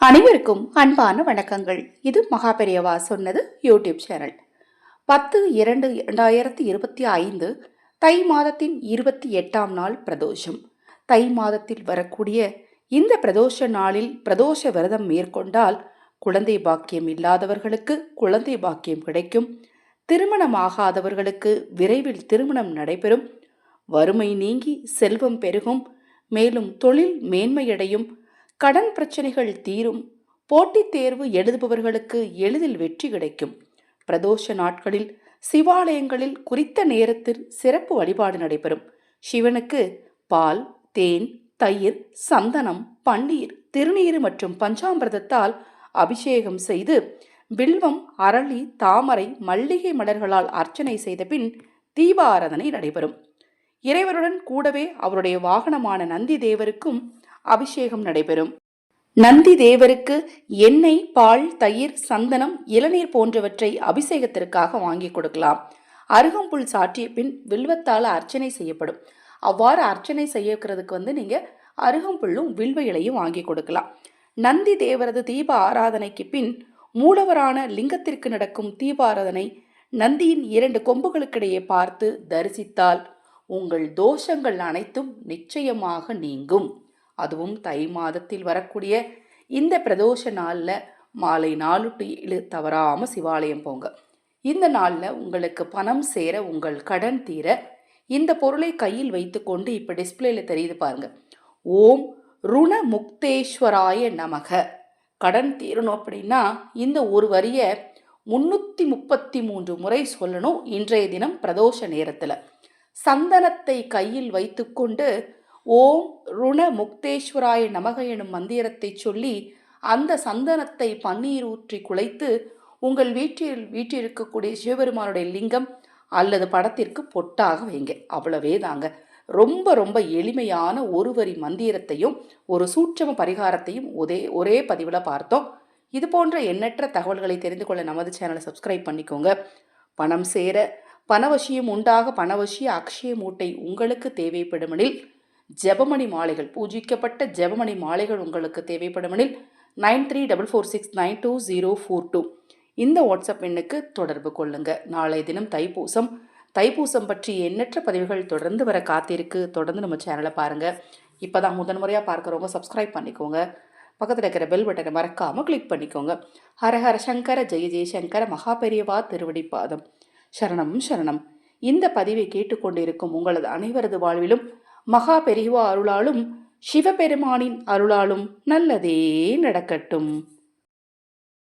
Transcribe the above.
அனைவருக்கும் அன்பான வணக்கங்கள். இது மகாபெரியவா சொன்னது யூடியூப் சேனல். பத்து இரண்டு இரண்டாயிரத்தி இருபத்தி ஐந்து தை மாதத்தின் இருபத்தி எட்டாம் நாள் பிரதோஷம். தை மாதத்தில் வரக்கூடிய இந்த பிரதோஷ நாளில் பிரதோஷ விரதம் மேற்கொண்டால் குழந்தை பாக்கியம் இல்லாதவர்களுக்கு குழந்தை பாக்கியம் கிடைக்கும். திருமணமாகாதவர்களுக்கு விரைவில் திருமணம் நடைபெறும். வறுமை நீங்கி செல்வம் பெருகும். மேலும் தொழில் மேன்மையடையும். கடன் பிரச்சனைகள் தீரும். போட்டித் தேர்வு எழுதுபவர்களுக்கு எளிதில் வெற்றி கிடைக்கும். பிரதோஷ நாட்களில் சிவாலயங்களில் குறித்த நேரத்தில் சிறப்பு வழிபாடு நடைபெறும். சிவனுக்கு பால் தேன் தயிர் சந்தனம் பன்னீர் திருநீர் மற்றும் பஞ்சாமிரதத்தால் அபிஷேகம் செய்து வில்வம் அரளி தாமரை மல்லிகை மலர்களால் அர்ச்சனை செய்த பின் தீபாராதனை நடைபெறும். இறைவருடன் கூடவே அவருடைய வாகனமான நந்தி தேவருக்கும் அபிஷேகம் நடைபெறும். நந்தி தேவருக்கு எண்ணெய் பால் தயிர் சந்தனம் இளநீர் போன்றவற்றை அபிஷேகத்திற்காக வாங்கி கொடுக்கலாம். அருகம்புல் சாற்றிய பின் வில்வத்தால் அர்ச்சனை செய்யப்படும். அவ்வாறு அர்ச்சனை செய்யக்கிறதுக்கு வந்து நீங்கள் அருகம்புல்லும் வில்வ இலையும் வாங்கி கொடுக்கலாம். நந்தி தேவரது தீப ஆராதனைக்கு பின் மூலவரான லிங்கத்திற்கு நடக்கும் தீபாராதனை நந்தியின் இரண்டு கொம்புகளுக்கிடையே பார்த்து தரிசித்தால் உங்கள் தோஷங்கள் அனைத்தும் நிச்சயமாக நீங்கும். அதுவும் தை மாதத்தில் வரக்கூடிய இந்த பிரதோஷ நாளில் மாலை நாலு தவறாமல் சிவாலயம் போங்க. இந்த நாளில் உங்களுக்கு பணம் சேர உங்கள் கடன் தீர இந்த பொருளை கையில் வைத்துக்கொண்டு இப்போ டிஸ்பிளேல தெரியுது பாருங்க. ஓம் ருண முக்தேஸ்வராய நமக. கடன் தீரணும் அப்படின்னா இந்த ஒரு வரியை முன்னூற்றி முப்பத்தி மூன்று முறை சொல்லணும் இன்றைய தினம் பிரதோஷ நேரத்தில். சந்தனத்தை கையில் வைத்துக்கொண்டு ஓம் ருண முக்தேஸ்வராய நமக எனும் மந்திரத்தை சொல்லி அந்த சந்தனத்தை பன்னீர் ஊற்றி குலைத்து உங்கள் வீட்டில் வீட்டில் சிவபெருமானுடைய லிங்கம் அல்லது படத்திற்கு பொட்டாக வைங்க அவ்வளவே தாங்க. ரொம்ப ரொம்ப எளிமையான ஒரு வரி மந்திரத்தையும் ஒரு சூட்சம பரிகாரத்தையும் ஒரே ஒரே பதிவில் பார்த்தோம். இது போன்ற எண்ணற்ற தகவல்களை தெரிந்து கொள்ள நமது சேனலை சப்ஸ்கிரைப் பண்ணிக்கோங்க. பணம் சேர பணவசியம் உண்டாக பணவசிய அக்ஷய மூட்டை உங்களுக்கு தேவைப்படுமெனில் ஜெபமணி மாலைகள். பூஜிக்கப்பட்ட ஜெபமணி மாலைகள் உங்களுக்கு தேவைப்படுமெனில் nine three double four six nine two zero four two. இந்த வாட்ஸ்அப் எண்ணுக்கு தொடர்பு கொள்ளுங்க. நாளைய தினம் தைப்பூசம். தைப்பூசம் பற்றி எண்ணற்ற பதிவுகள் தொடர்ந்து வர காத்திருக்கு. தொடர்ந்து நம்ம சேனலை பாருங்கள் இப்போ தான் முதன் முறையாக பார்க்குறவங்க சப்ஸ்கிரைப் பண்ணிக்கோங்க. பக்கத்தில் இருக்கிற பெல் பட்டனை மறக்காமல் கிளிக் பண்ணிக்கோங்க. ஹரஹர சங்கர ஜெய ஜெயசங்கர மகாபெரியவா திருவடி பாதம். சரணம் சரணம். இந்த பதிவை கேட்டுக்கொண்டிருக்கும் உங்களது அனைவரது வாழ்விலும் மகா பெரியவா அருளாலும் சிவபெருமானின் அருளாலும் நல்லதே நடக்கட்டும்.